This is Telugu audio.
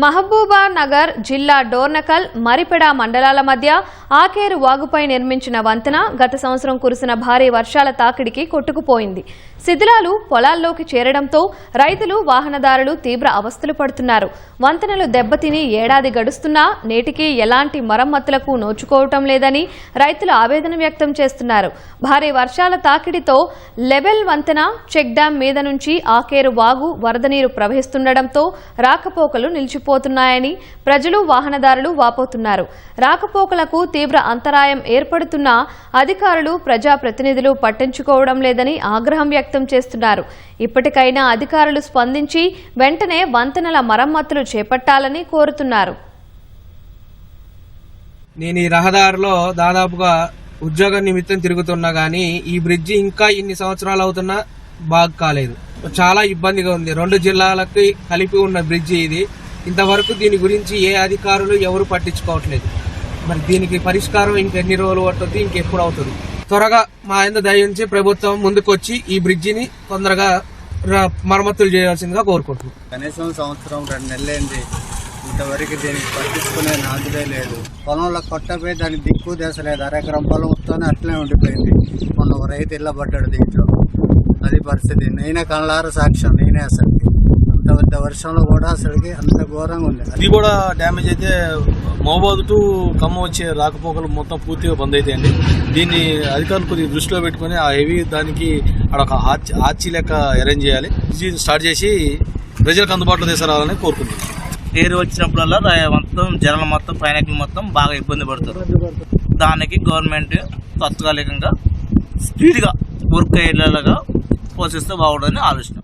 మహబూబా నగర్ జిల్లా డోర్నకల్ మరిపెడ మండలాల మధ్య ఆకేరు వాగుపై నిర్మించిన వంతెన గత సంవత్సరం కురిసిన భారీ వర్షాల తాకిడికి కొట్టుకుపోయింది. శిథిలాలు పొలాల్లోకి చేరడంతో రైతులు వాహనదారులు తీవ్ర అవస్థలు పడుతున్నారు. వంతెనలు దెబ్బతిని ఏడాది గడుస్తున్నా నేటికి ఎలాంటి మరమ్మతులకు నోచుకోవటం లేదని రైతులు ఆవేదన వ్యక్తం చేస్తున్నారు. భారీ వర్షాల తాకిడితో లెవెల్ వంతెన చెక్ డ్యాం మీద నుంచి ఆకేరు వాగు వరద నీరు ప్రవహిస్తుండటంతో రాకపోకలు నిలిచిపోతున్నాయని ప్రజలు వాహనదారులు వాపోతున్నారు. రాకపోకలకు తీవ్ర అంతరాయం ఏర్పడుతున్నా అధికారులు ప్రజాప్రతినిధులు పట్టించుకోవడం లేదని ఆగ్రహం వ్యక్తం చేస్తున్నారు. ఇప్పటికైనా అధికారులు స్పందించి వెంటనే వంతెనల మరమ్మతులు చేపట్టాలని కోరుతున్నారు. నేను ఈ రహదారిలో దాదాపుగా ఉద్యోగ నిమిత్తం తిరుగుతున్నా గానీ ఈ బ్రిడ్జి ఇంకా ఇన్ని సంవత్సరాలు అవుతున్నా బాగు కాలేదు. చాలా ఇబ్బందిగా ఉంది. రెండు జిల్లాలకి కలిపి ఉన్న బ్రిడ్జి ఇది. ఇంతవరకు దీని గురించి ఏ అధికారులు ఎవరు పట్టించుకోవట్లేదు. మరి దీనికి పరిష్కారం ఇంకెన్ని రోజులు పట్టుద్ది ఇంకెప్పుడు అవుతుంది? త్వరగా మా ఆయన దయించి ప్రభుత్వం ముందుకొచ్చి ఈ బ్రిడ్జిని తొందరగా మరమ్మతులు చేయాల్సిందిగా కోరుకుంటున్నాం. కనీసం సంవత్సరం రెండు నెలలైంది. ఇంతవరకు దీనికి పట్టించుకునే నాదులే లేదు. పొలంలో కొట్టపోయి దానికి దిక్కు దేశ లేదు. అరెకరం పొలం వస్తూనే అట్లే ఉండిపోయింది. మొన్న ఒక రైతు ఇళ్ళబడ్డాడు దీంట్లో. అది పరిస్థితి. నేనే కళ్ళార సాక్ష్యం. నేనే అసలు. వర్షంలో కూడా అసలుకి అంత ఘోరంగా ఉంది. ఇది కూడా డ్యామేజ్ అయితే మహబాద్ టు ఖమ్మం వచ్చే రాకపోకలు మొత్తం పూర్తిగా బంద్ అవుతాయండి దీన్ని అధికారులు కొద్దిగా దృష్టిలో పెట్టుకొని ఆ హెవీ దానికి ఆడ ఒక ఆర్చి ఆర్చి లెక్క అరేంజ్ చేయాలి. ఇది స్టార్ట్ చేసి ప్రజలకు అందుబాటులో తీసుకురావాలని కోరుకుంటున్నాను ఏరు వచ్చినప్పుడల్లా మొత్తం జనాలు మొత్తం ప్రయాణికులు మొత్తం బాగా ఇబ్బంది పడతారు. దానికి గవర్నమెంట్ తాత్కాలికంగా స్పీడ్గా వర్క్ అయ్యేలాగా పోషిస్తే బాగుంటుందని ఆలోచన.